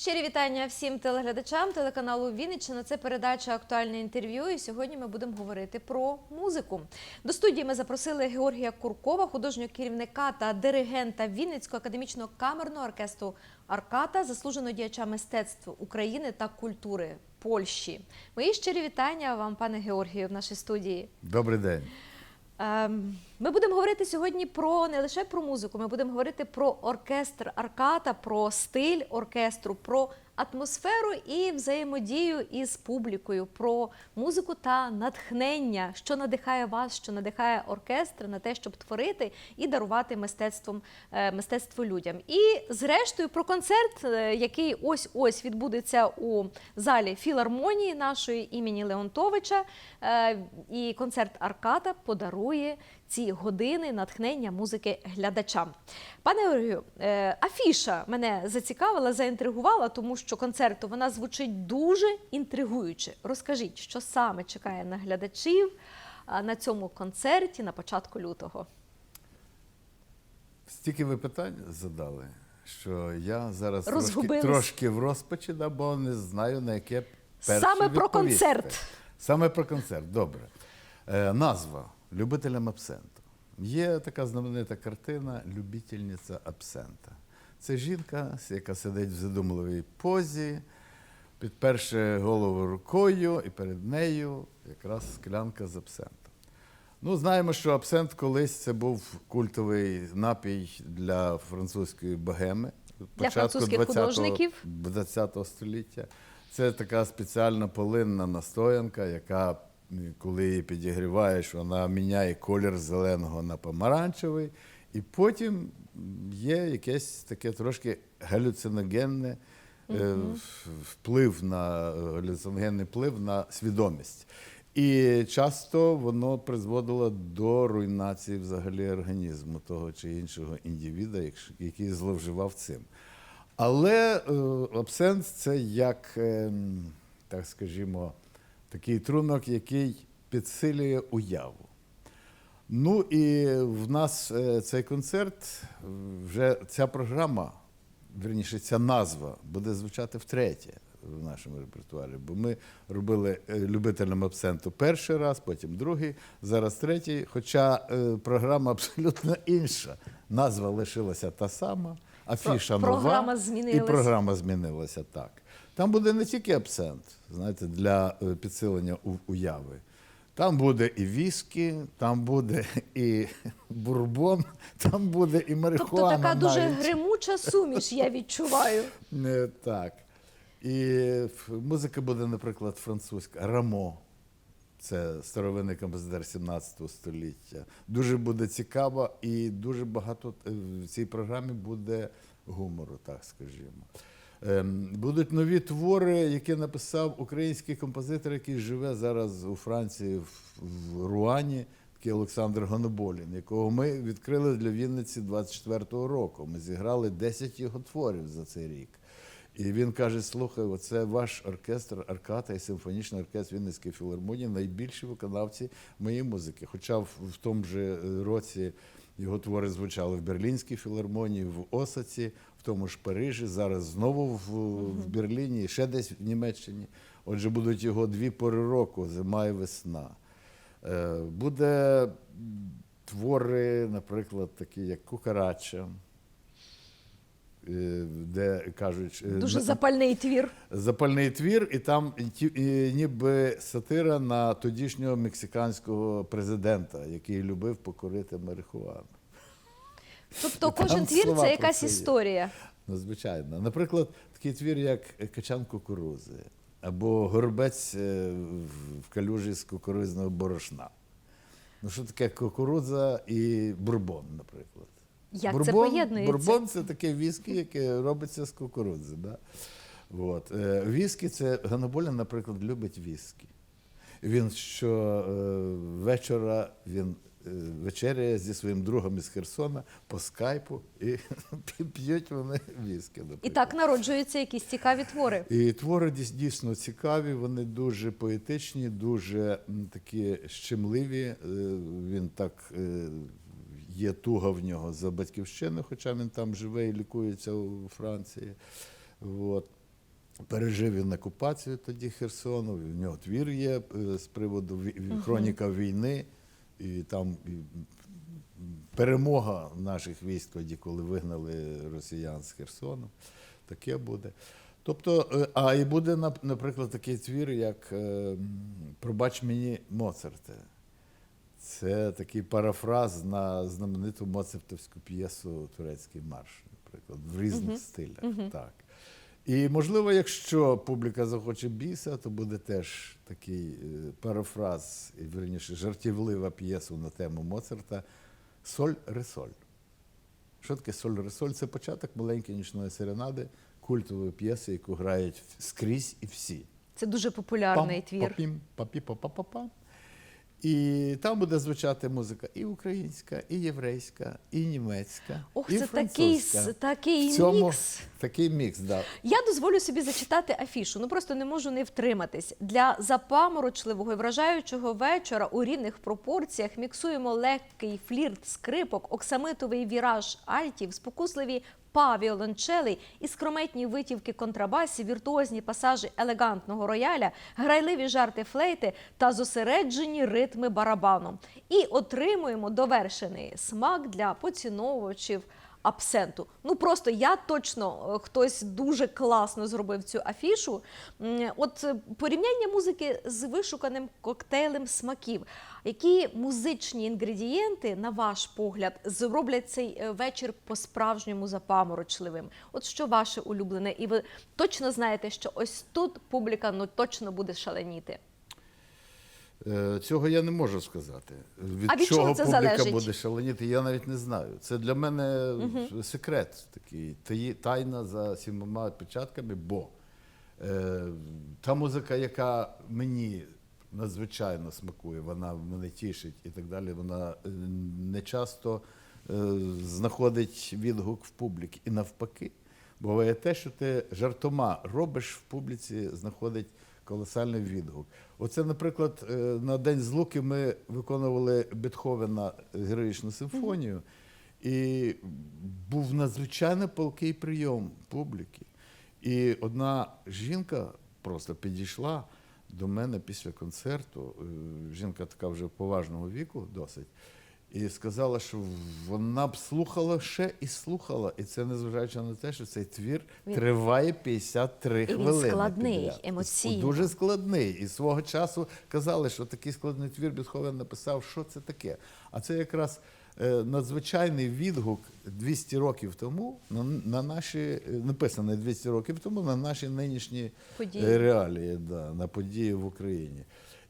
Щирі вітання всім телеглядачам телеканалу Вінниччина. Це передача актуальне інтерв'ю. І сьогодні ми будемо говорити про музику. До студії ми запросили Георгія Куркова, художнього керівника та диригента Вінницького академічного камерного оркестру Арката, заслуженого діяча мистецтв України та культури Польщі. Мої щирі вітання вам, пане Георгію, в нашій студії. Добрий день. Ем, Ми будемо говорити сьогодні про не лише про музику, ми будемо говорити про оркестр Арката, про стиль оркестру, про атмосферу і взаємодію із публікою, про музику та натхнення, що надихає вас, що надихає оркестр на те, щоб творити і дарувати мистецтвом е, мистецтво людям. І зрештою про концерт, е, який ось ось відбудеться у залі філармонії нашої імені Леонтовича. Е, І концерт Арката подарує ці години натхнення музики глядачам. Пане Георгію, е, афіша мене зацікавила, заінтригувала, тому що концерту вона звучить дуже інтригуюче. Розкажіть, що саме чекає на глядачів на цьому концерті на початку лютого. Стільки ви питань задали, що я зараз трошки, трошки в розпачі, да, бо не знаю, на яке перше Саме про концерт. Саме про концерт, добре. Е, назва Любителям абсенту. Є така знаменита картина Любительниця абсента. Це жінка, яка сидить в задумливій позі, підперше голову рукою, і перед нею якраз склянка з абсентом. Ну, знаємо, що абсент колись це був культовий напій для французької богеми. Для французьких художників. 20 століття. Це така спеціальна полинна настоянка, яка, коли її підігріваєш, вона міняє колір зеленого на помаранчевий. І потім є якесь таке трошки галюциногенне е, вплив на галюциногенний вплив на свідомість. І часто воно призводило до руйнації взагалі організму того чи іншого індивіда, який зловживав цим. Але е, абсент це як, ем, так скажімо, такий трунок, який підсилює уяву. Ну і в нас е, цей концерт, вже ця програма, верніше, ця назва буде звучати втретє в нашому репертуарі. Бо ми робили е, любителям абсенту перший раз, потім другий, зараз третій. Хоча е, програма абсолютно інша. Назва лишилася та сама, афіша Про- програма нова. І програма змінилася так. Там буде не тільки абсент, знаєте, для е, підсилення уяви. Там буде і віскі, там буде і бурбон, там буде і марихуана. Тобто така дуже навіть. гримуча суміш, я відчуваю. Не так. І музика буде, наприклад, французька. Рамо. Це старовинний композитор 17 століття. Дуже буде цікаво і дуже багато е, в цій програмі буде гумору, так скажімо. Ем, Будуть нові твори, які написав український композитор, який живе зараз у Франції, в- Руані, такий Олександр Гоноболін, якого ми відкрили для Вінниці 24-го року. Ми зіграли 10 його творів за цей рік. І він каже: слухай, оце ваш оркестр Арката і симфонічний оркестр Вінницької філармонії найбільші виконавці моєї музики. Хоча в, в тому же році його твори звучали в Берлінській філармонії, в Осаці, в тому ж Парижі, зараз знову в, в Берліні, ще десь в Німеччині. Отже, будуть його дві пори року, зима і весна. Е, Буде твори, наприклад, такі як Кукарача. е, Де кажуть, е, Дуже на- запальний твір. запальний твір, і там і ніби сатира на тодішнього мексиканського президента, який любив покорити марихуану. Тобто Там кожен твір слова це про якась це є. історія. Ну, звичайно. Наприклад, такий твір, як Качан кукурузи, або Горобець е, в- в калюжі з кукурузного борошна. Ну, що таке кукурудза і бурбон, наприклад. Як це поєднується? Бурбон це таке віскі, яке робиться з кукурудзи. Да? От. Е, Віскі це Ганоболя, наприклад, любить віскі. Він він е, вечеряє зі своїм другом із Херсона по скайпу і п'ють вони віскі. І так народжуються якісь цікаві твори. І твори дійсно цікаві, вони дуже поетичні, дуже такі щемливі. Е, Він так е, є туга в нього за батьківщину, хоча він там живе і лікується у Франції. От. Пережив він окупацію тоді Херсону. В нього твір є е, з приводу хроніка війни. І там перемога наших військ тоді, коли вигнали росіян з Херсону. Таке буде. Тобто, е, а і буде, наприклад, такий твір, як е, Пробач мені Моцарте. Це такий парафраз на знамениту моцартовську п'єсу Турецький марш, наприклад, в різних стилях. Так. І можливо, якщо публіка захоче біса, то буде теж такий е, парафраз, і верніше жартівлива п'єса на тему Моцарта Соль ресоль. Що таке соль ресоль? Це початок маленької нічної серенади, культової п'єси, яку грають скрізь і всі. Це дуже популярний твір. Папім, папі, па, па, па, па. І там буде звучати музика і українська, і єврейська, і німецька. Ох, і це такий, такий цьому мікс. такий мікс, да. Я дозволю собі зачитати афішу. Ну просто не можу не втриматись. Для запаморочливого і вражаючого вечора у рівних пропорціях міксуємо легкий флірт скрипок, оксамитовий віраж альтів, спокусливі па віолончелей, іскрометні витівки контрабасів, віртуозні пасажі елегантного рояля, грайливі жарти флейти та зосереджені ритми барабану. І отримуємо довершений смак для поціновувачів абсенту. Ну просто я точно е, хтось дуже класно зробив цю афішу. От е, порівняння музики з вишуканим коктейлем смаків. Які музичні інгредієнти, на ваш погляд, зроблять цей е, вечір по-справжньому запаморочливим? От що ваше улюблене? І ви точно знаєте, що ось тут публіка ну точно буде шаленіти. Е, Цього я не можу сказати. Від, А від чого це публіка залежить? буде шаленіти, я навіть не знаю. Це для мене секрет такий, тайна за сімома печатками, бо е, та музика, яка мені надзвичайно смакує, вона мене тішить і так далі, вона е, не часто е, знаходить відгук в публіці. І навпаки, буває те, що ти жартома робиш в публіці, знаходить колосальний відгук. Оце, наприклад, е, на День злуки ми виконували Бетховена героїчну симфонію, і був надзвичайно палкий прийом публіки. І одна жінка просто підійшла до мене після концерту. е, Жінка така вже поважного віку досить. І сказала, що вона б слухала ще і слухала. І це незважаючи на те, що цей твір Він- триває 53 І він хвилини. складний, підряд. емоційно. Дуже складний. І свого часу казали, що такий складний твір Бетховен написав, що це таке. А це якраз е, надзвичайний відгук 200 років тому на, на наші, е, написаний 200 років тому на наші нинішні Події. е, реалії, да, на події в Україні.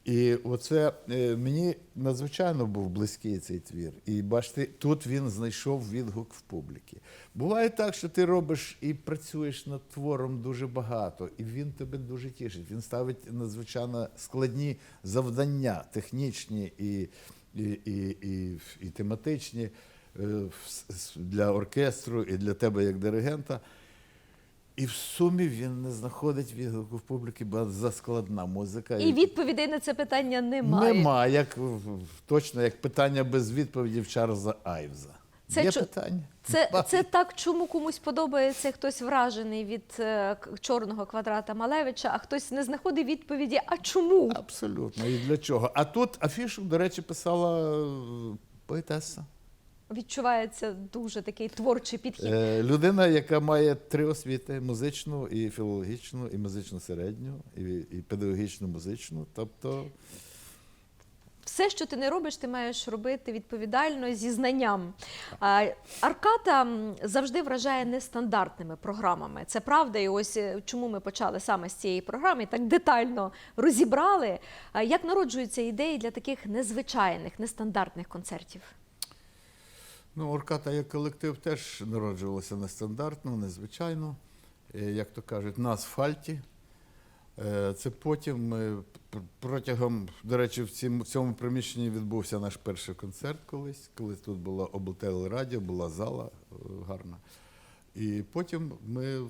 І оце е, мені надзвичайно був близький цей твір. І бачите, тут він знайшов відгук в публіки. Буває так, що ти робиш і працюєш над твором дуже багато, і він тебе дуже тішить. Він ставить надзвичайно складні завдання, технічні і, і, і, і, і тематичні е, для оркестру і для тебе як диригента. І в сумі він не знаходить відгуку в публіки, бо заскладна музика. І відповідей на це питання немає. Нема, як точно як питання без відповіді в Чарльза Айвза. Це Є чо- питання? Це, це так, чому комусь подобається, хтось вражений від е, чорного квадрата Малевича, а хтось не знаходить відповіді. А чому? Абсолютно. І для чого? А тут афішу, до речі, писала е, поетеса. Відчувається дуже такий творчий підхід. Е, людина, яка має три освіти: музичну, і філологічну, і музичну середню, і, і педагогічну музичну. Тобто Все, що ти не робиш, ти маєш робити відповідально зі знанням. Арката завжди вражає нестандартними програмами. Це правда, і ось е, чому ми почали саме з цієї програми, так детально розібрали. Як народжуються ідеї для таких незвичайних, нестандартних концертів? Ну, Орката як колектив теж народжувалася нестандартно, незвичайно, е, як то кажуть, на асфальті. Е, Це потім ми протягом, до речі, в цьому приміщенні відбувся наш перший концерт колись, коли тут була облтелерадіо, була зала е, гарна. І потім ми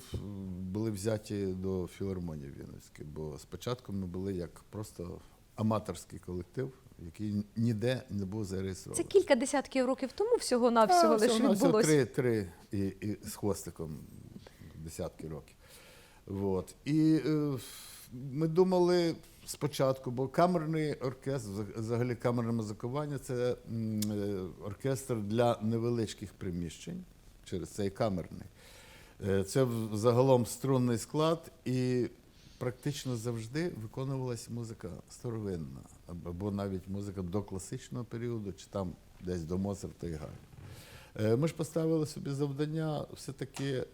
були взяті до філармонії Вінницької, бо спочатку ми були як просто аматорський колектив, який ніде не був зареєстрований. Це кілька десятків років тому всього-навсього А, лише відбулося. Три, три і, і з хвостиком десятки років. Вот. І е, ми думали спочатку, бо камерний оркестр, взагалі камерне музикування це е, оркестр для невеличких приміщень, через цей камерний. Е, Це загалом струнний склад, і практично завжди виконувалася музика старовинна, або- навіть музика до класичного періоду, чи там десь до Моцарта і Галь. Е, Ми ж поставили собі завдання все-таки е,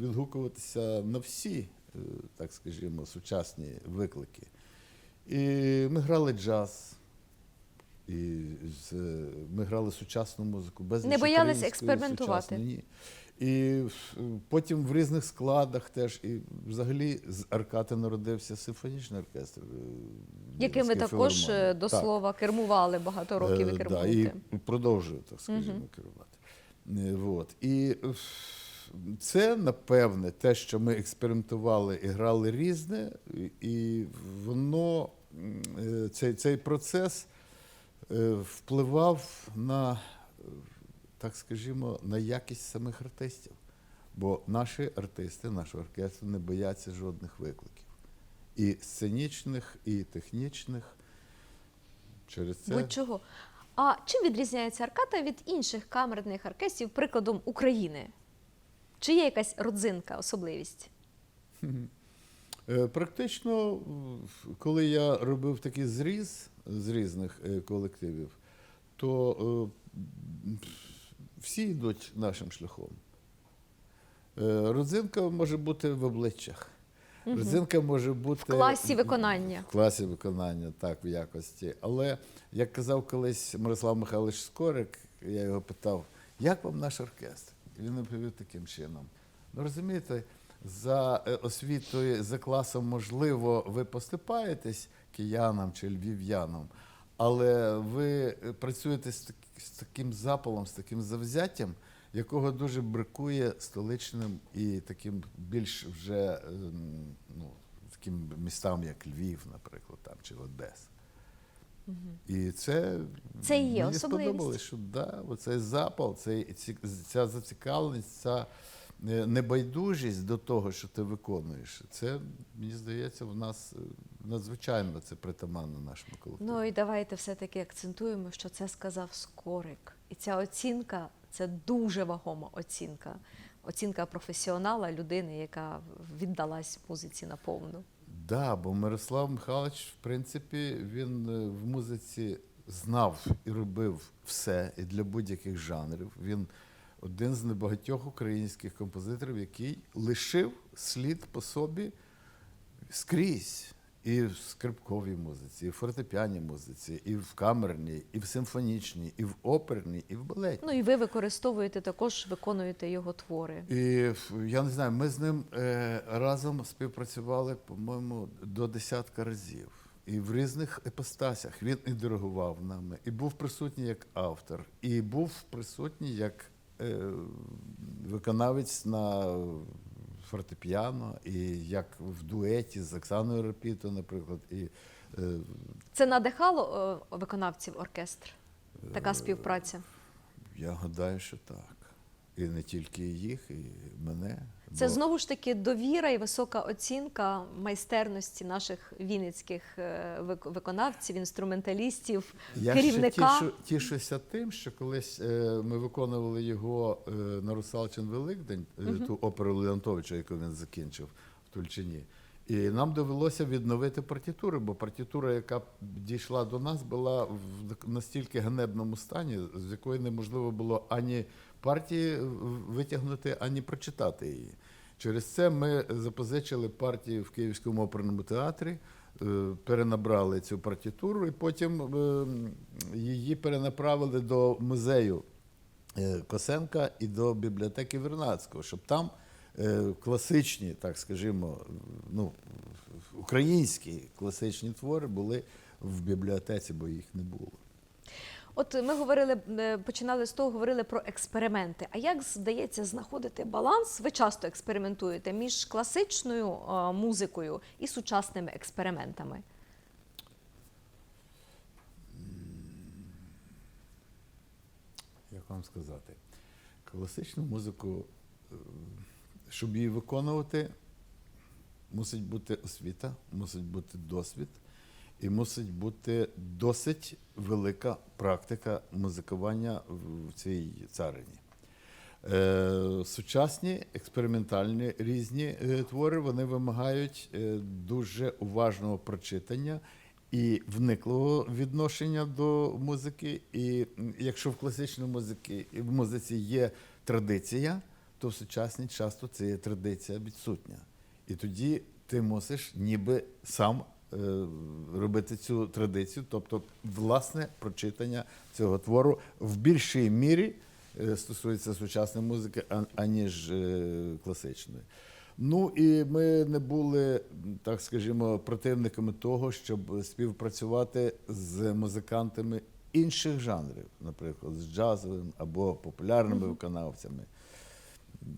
відгукуватися на всі, е, так скажімо, сучасні виклики. І ми грали джаз, і з- ми грали сучасну музику. Без Не боялись експериментувати? Ні. І е, потім в різних складах теж. І взагалі з Аркати народився симфонічний оркестр. е, Якими Вінницької також філармонії. е, до Так. слова кермували багато років і кермуєте. Да, і продовжую, так скажімо, керувати. Е, Вот. І це, напевне, те, що ми експериментували і грали різне, і- воно, цей, цей процес впливав на, так скажімо, на якість самих артистів. Бо наші артисти, наш оркестр не бояться жодних викликів. І сценічних, і технічних. Через це. Будь-чого. А чим відрізняється Арката від інших камерних оркестрів, прикладом України? Чи є якась родзинка, особливість? Е, Практично, коли я робив такий зріз з різних е, колективів, то е, всі йдуть нашим шляхом. Е, Родзинка може бути в обличчях. Родзинка може бути В класі виконання. В класі виконання, так, в якості. Але як казав колись Мирослав Михайлович Скорик, я його питав, як вам наш оркестр? І він відповів таким чином. Ну розумієте, за е, освітою, за класом, можливо, ви поступаєтесь киянам чи львів'янам, але ви е, працюєте з, так- з таким запалом, з таким завзяттям, якого дуже бракує столичним і таким більш вже ем, ну, таким містам, як Львів, наприклад, там, чи Одеса. І це, Це і є мені сподобалось, що да, оцей запал, цей, ця зацікавленість, ця е, небайдужість до того, що ти виконуєш. Це, мені здається, в нас е, надзвичайно це притаманно нашому колективу. Ну і давайте все-таки акцентуємо, що це сказав Скорик. І ця оцінка це дуже вагома оцінка. Оцінка професіонала, людини, яка віддалась музиці наповну. Да, бо Мирослав Михайлович, в принципі, він е, в музиці знав і робив все і для будь-яких жанрів. Він один з небагатьох українських композиторів, який лишив слід по собі скрізь. І в скрипковій музиці, і в фортепіаній музиці, і в камерній, і в симфонічній, і в оперній, і в балетній. Ну і ви використовуєте також, виконуєте його твори. І я не знаю, ми з ним е, разом співпрацювали, по-моєму, до десятка разів. І в різних епостасях він і диригував нами, і був присутній як автор, і був присутній як е, виконавець на фортепіано, і як в дуеті з Оксаною Рапіто, наприклад. І, е, Це надихало е, виконавців оркестр. Така співпраця. я гадаю, що так. І не тільки їх, і мене. Це Бо- знову ж таки довіра і висока оцінка майстерності наших вінницьких е, виконавців, інструменталістів, Я керівника. ще тішу, тішуся тим, що колись е, ми виконували його е, на Русалчин Великдень, е, ту оперу Леонтовича, яку він закінчив в Тульчині. І нам довелося відновити партітури, бо партітура, яка дійшла до нас, була в настільки ганебному стані, з якої неможливо було ані партії витягнути, ані прочитати її. Через це ми запозичили партію в Київському оперному театрі, е, перенабрали цю партітуру і потім е, її перенаправили до музею е, Косенка і до бібліотеки Вернадського, щоб там класичні, так скажімо, ну, українські класичні твори були в бібліотеці, бо їх не було. От ми говорили, е, починали з того, говорили про експерименти. А як здається знаходити баланс? Ви часто експериментуєте між класичною е, музикою і сучасними експериментами. Як вам сказати? Класичну музику, е, щоб її виконувати, Мусить бути освіта, мусить бути досвід, і мусить бути досить велика практика музикування в цій царині. Е, сучасні експериментальні різні е, твори вони вимагають е, дуже уважного прочитання і вниклого відношення до музики. І якщо в класичній музиці, в музиці є традиція, то в сучасній часто це є традиція відсутня. І тоді ти мусиш ніби сам е, робити цю традицію, тобто власне прочитання цього твору в більшій мірі е, стосується сучасної музики, аніж е, класичної. Ну і ми не були, так скажімо, противниками того, щоб співпрацювати з музикантами інших жанрів, наприклад, з джазовим або популярними виконавцями.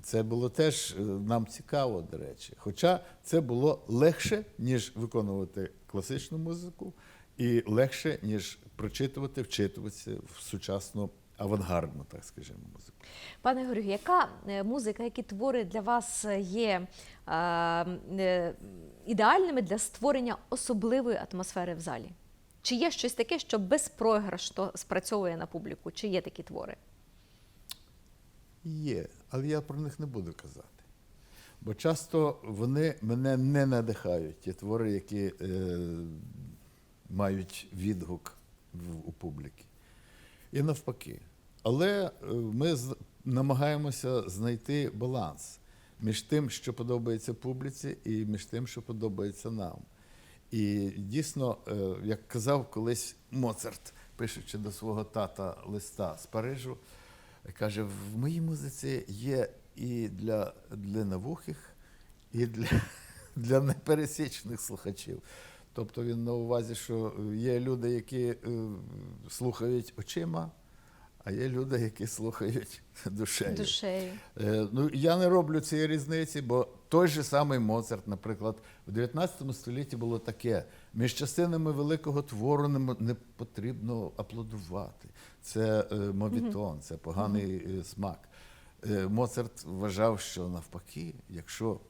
Це було теж е, нам цікаво, до речі. Хоча це було легше, ніж виконувати класичну музику, і легше, ніж прочитувати, вчитуватися в сучасну авангардну, так скажімо, музику. Пане Георгію, яка е, музика, які твори для вас є е, е, ідеальними для створення особливої атмосфери в залі? Чи є щось таке, що безпрограшно спрацьовує на публіку? Чи є такі твори? Є, але я про них не буду казати. Бо часто вони мене не надихають, ті твори, які е, мають відгук в, у публіки. І навпаки. Але е, ми намагаємося знайти баланс між тим, що подобається публіці, і між тим, що подобається нам. І дійсно, е, як казав колись Моцарт, пишучи до свого тата листа з Парижу, каже: в моїй музиці є і для длинновухих, і для, для непересічних слухачів. Тобто він на увазі, що є люди, які е, слухають очима, а є люди, які слухають душею. Душею. Е, Ну, я не роблю цієї різниці, бо той же самий Моцарт, наприклад, в 19 столітті було таке: між частинами великого твору не потрібно аплодувати. Це е, мовітон, це поганий е, смак. Е, Моцарт вважав, що навпаки, якщо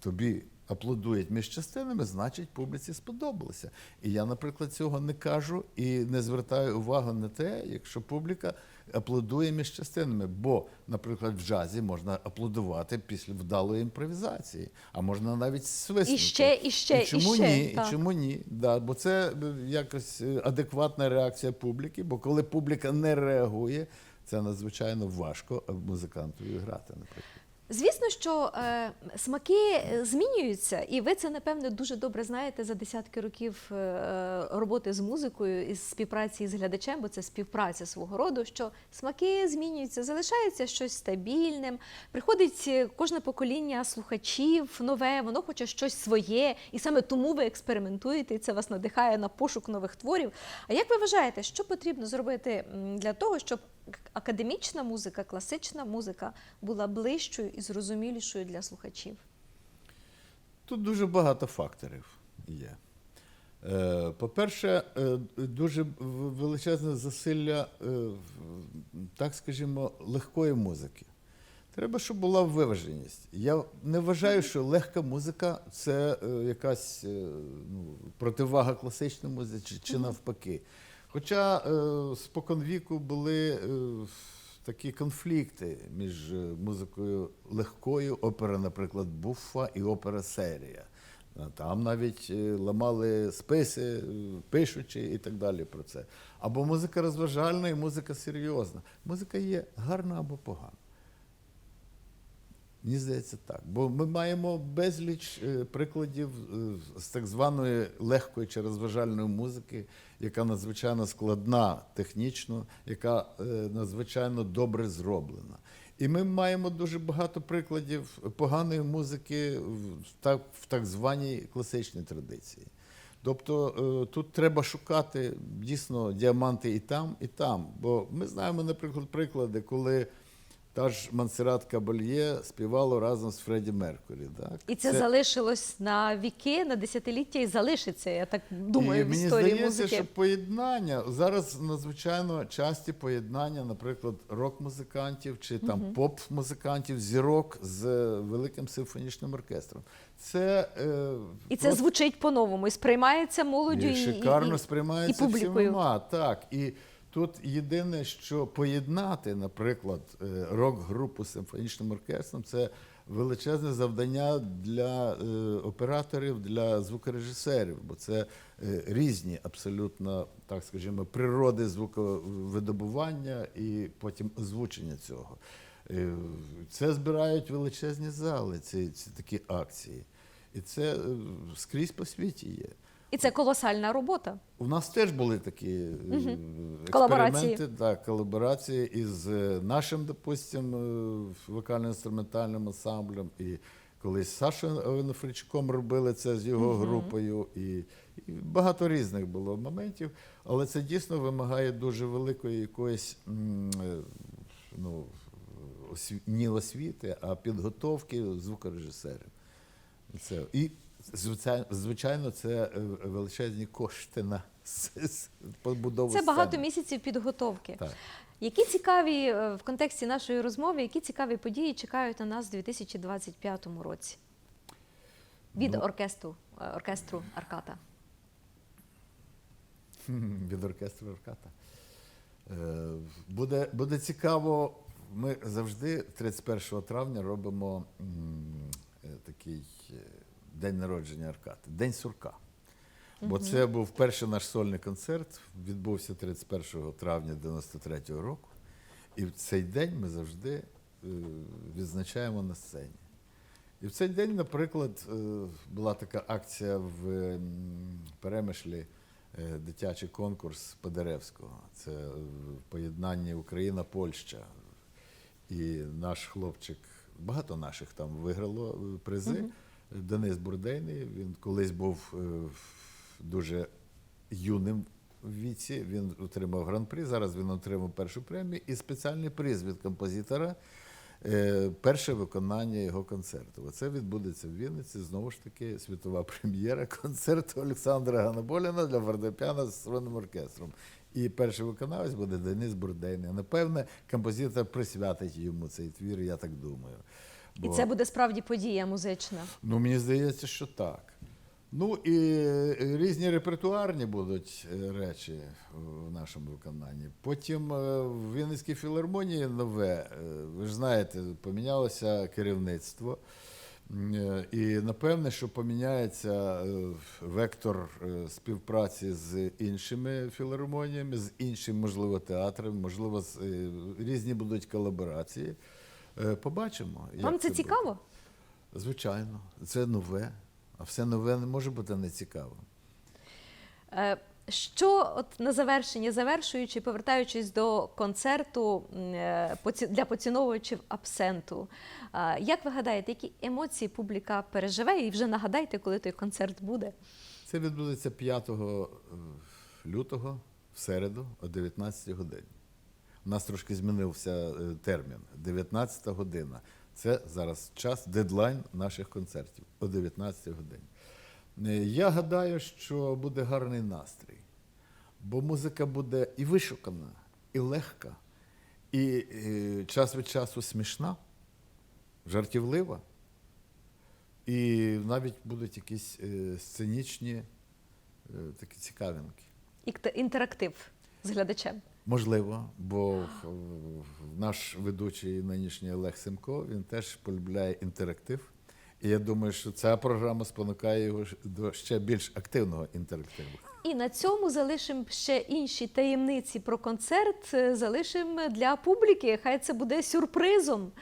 тобі аплодують між частинами, значить публіці сподобалося. І я, наприклад, цього не кажу і не звертаю увагу на те, якщо публіка аплодує між частинами. Бо, наприклад, в джазі можна аплодувати після вдалої імпровізації, а можна навіть свиснути. І ще, і ще, і чому і ще, ні? так. І чому ні? Да, бо це е, якось е, адекватна реакція публіки, бо коли публіка не реагує, це надзвичайно важко музикантові грати, наприклад. Звісно, що е, смаки змінюються, і ви це напевне дуже добре знаєте за десятки років е, роботи з музикою і співпраці з глядачем, бо це співпраця свого роду. Що смаки змінюються, залишається щось стабільним. Приходить е, кожне покоління слухачів нове, воно хоче щось своє, і саме тому ви експериментуєте, і це вас надихає на пошук нових творів. А як ви вважаєте, що потрібно зробити для того, щоб академічна музика, класична музика була ближчою і зрозумілішою для слухачів? Тут дуже багато факторів є. Е, По-перше, е, дуже величезне засилля, е, так скажімо, легкої музики. Треба, щоб була виваженість. Я не вважаю, що легка музика це якась ну, противага класичній музиці чи навпаки. Хоча е, споконвіку були е, такі конфлікти між е, музикою легкою, опера, наприклад, Буффа і опера серія. Там навіть е, ламали списи, е, пишучи і так далі про це. Або музика розважальна і музика серйозна. Музика є гарна або погана. Мені здається, так. Бо ми маємо безліч е, прикладів е, з так званої легкої чи розважальної музики, яка надзвичайно складна технічно, яка е, надзвичайно добре зроблена. І ми маємо дуже багато прикладів поганої музики в так, в так званій класичній традиції. Тобто тут треба шукати дійсно діаманти і там, і там. Бо ми знаємо, наприклад, приклади, коли та ж Монсеррат Кабальє співало разом з Фредді Меркурі. Так? І це, залишилось на віки, на десятиліття і залишиться, я так думаю, і в мені історії здається, музики. що поєднання зараз надзвичайно часті поєднання, наприклад, рок-музикантів чи там поп-музикантів, зірок з великим симфонічним оркестром. Це е, І це просто- звучить по-новому, і сприймається молоддю і і, шикарно і, сприймається і публікою. всіма. Так. І тут єдине, що поєднати, наприклад, е, рок-групу з симфонічним оркестром, це величезне завдання для е, операторів, для звукорежисерів, бо це е, різні абсолютно, так скажімо, природи звуковидобування і потім озвучення цього. Це збирають величезні зали, ці, ці такі акції. І це скрізь по світі є. І це колосальна робота. У нас теж були такі е, Колаборації. експерименти, так, колаборації із е, нашим, допустим, е, вокально-інструментальним ансамблем. І колись з Сашою Винофричуком робили це з його групою. І, і багато різних було моментів. Але це дійсно вимагає дуже великої якоїсь ну, осві- не освіти, а підготовки звукорежисерів. Це. І звичайно, це е, величезні кошти на побудову. Це багато сцени. місяців підготовки. Так. Які цікаві е, в контексті нашої розмови, які цікаві події чекають на нас у 2025 році від Ну. оркестру, е, оркестру Арката? від оркестру Арката. Буде, буде цікаво. Ми завжди 31 травня робимо такий день народження Аркати, День сурка. Бо це був перший наш сольний концерт, відбувся 31 травня 93-го року. І в цей день ми завжди е, відзначаємо на сцені. І в цей день, наприклад, е, була така акція в Перемишлі, е, дитячий конкурс Подеревського. Це в поєднанні Україна-Польща. І наш хлопчик, багато наших там виграло призи. Денис Бурдейний, він колись був е, дуже юним в віці. Він отримав гран-при. Зараз він отримав першу премію і спеціальний приз від композитора. е, Перше виконання його концерту. Оце відбудеться в Вінниці. Знову ж таки, світова прем'єра концерту Олександра Ганаболіна для фортепіано з струнним оркестром. І перший виконавець буде Денис Бурдейний. Напевне, композитор присвятить йому цей твір, я так думаю. І Бо- це буде справді подія музична. Ну, мені здається, що так. Ну і е, різні репертуарні будуть е, речі в нашому виконанні. Потім е, в Вінницькій філармонії нове, ви ж знаєте, помінялося керівництво. І напевне, що поміняється вектор співпраці з іншими філармоніями, з іншим, можливо, театром, можливо, різні будуть колаборації. Е, Побачимо. Вам це буде. цікаво? Звичайно, це нове, а все нове не може бути нецікавим. Е, Що от на завершення, завершуючи, повертаючись до концерту е, для поціновувачів абсенту, як ви гадаєте, які емоції публіка переживе? І вже нагадайте, коли той концерт буде? Це відбудеться 5 е, лютого в середу о 19 годині. У нас трошки змінився е, термін 19 година. Це зараз час, дедлайн наших концертів о 19 годині. Е, Я гадаю, що буде гарний настрій, бо музика буде і вишукана, і легка, і е, час від часу смішна, жартівлива. І навіть будуть якісь сценічні такі цікавинки. Ікт- Інтерактив з глядачем. Можливо, бо наш ведучий нинішній Олег Семко він теж полюбляє інтерактив. І я думаю, що ця програма спонукає його до ще більш активного інтерактиву. І на цьому залишимо ще інші таємниці про концерт. е, Залишимо для публіки. Хай це буде сюрпризом.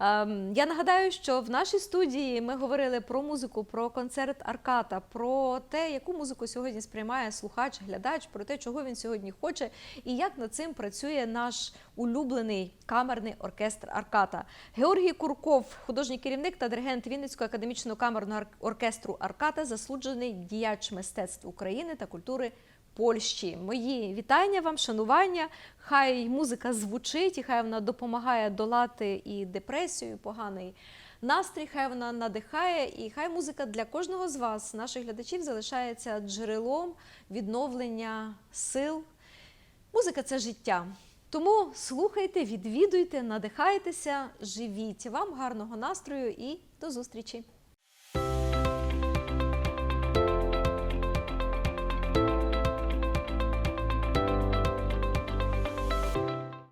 Ем, Я нагадаю, що в нашій студії ми говорили про музику, про концерт Арката, про те, яку музику сьогодні сприймає слухач, глядач, про те, чого він сьогодні хоче, і як над цим працює наш улюблений камерний оркестр Арката. Георгій Курков, художній керівник та диригент Вінницького академічного камерного оркестру Арката, заслужений діяч мистецтв України та культури Польщі. Мої вітання вам, шанування. Хай музика звучить, і хай вона допомагає долати і депресію, і поганий настрій, хай вона надихає, і хай музика для кожного з вас, наших глядачів, залишається джерелом відновлення сил. Музика це життя. Тому слухайте, відвідуйте, надихайтеся, живіть. Вам гарного настрою і до зустрічі!